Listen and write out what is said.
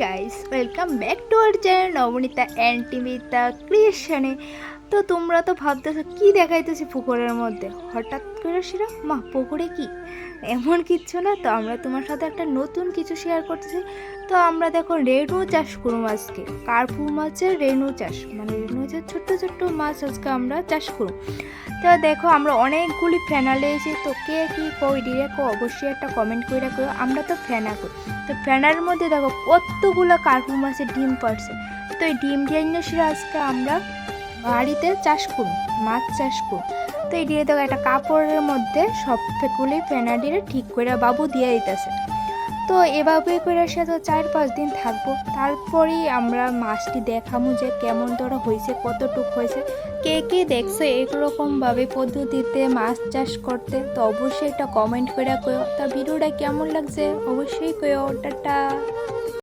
Guys welcome back to our channel Nabanita and Timita ক্রিয়েশনে তো তোমরা তো ভাবতেছো, কি দেখাইতেছি পুকুরের মধ্যে? হঠাৎ করে সেটা মা, পুকুরে কি? এমন কিচ্ছু না। তো আমরা তোমার সাথে একটা নতুন কিছু শেয়ার করতেছি। তো আমরা দেখো রেণু চাষ করব আজকে। কার্পু মাছের রেনু চাষ মানে রেণু মাছের ছোট্ট ছোট্ট মাছ আজকে আমরা চাষ করব তো দেখো আমরা অনেকগুলি ফেনা লেগেছি তো কে কি কই ডিরেক্ট অবশ্যই একটা কমেন্ট করে রাখো। আমরা তো ফেনা করি তো ফ্যানার মধ্যে দেখো কতগুলো কার্পু মাছের ডিম পারছে তো এই ডিম দিয়ে সেটা আজকে আমরা বাড়িতে চাষ করুন, মাছ চাষ করুন। তো এই দিয়ে দেখো, একটা কাপড়ের মধ্যে সবগুলি ফেনা দিয়ে ঠিক করে বাবু দিয়ে দিতেছে। তো এভাবে করে সে তো চার পাঁচ দিন থাকব। তারপরেই আমরা মাছটি দেখামু যে কেমন ধরো হয়েছে, কতটুক হয়েছে। কে কে দেখছ এরকমভাবে পদ্ধতিতে মাছ চাষ করতে, তো অবশ্যই একটা কমেন্ট করে কয়ো। তা ভিডিওটা কেমন লাগছে অবশ্যই কয়ো। টাটা।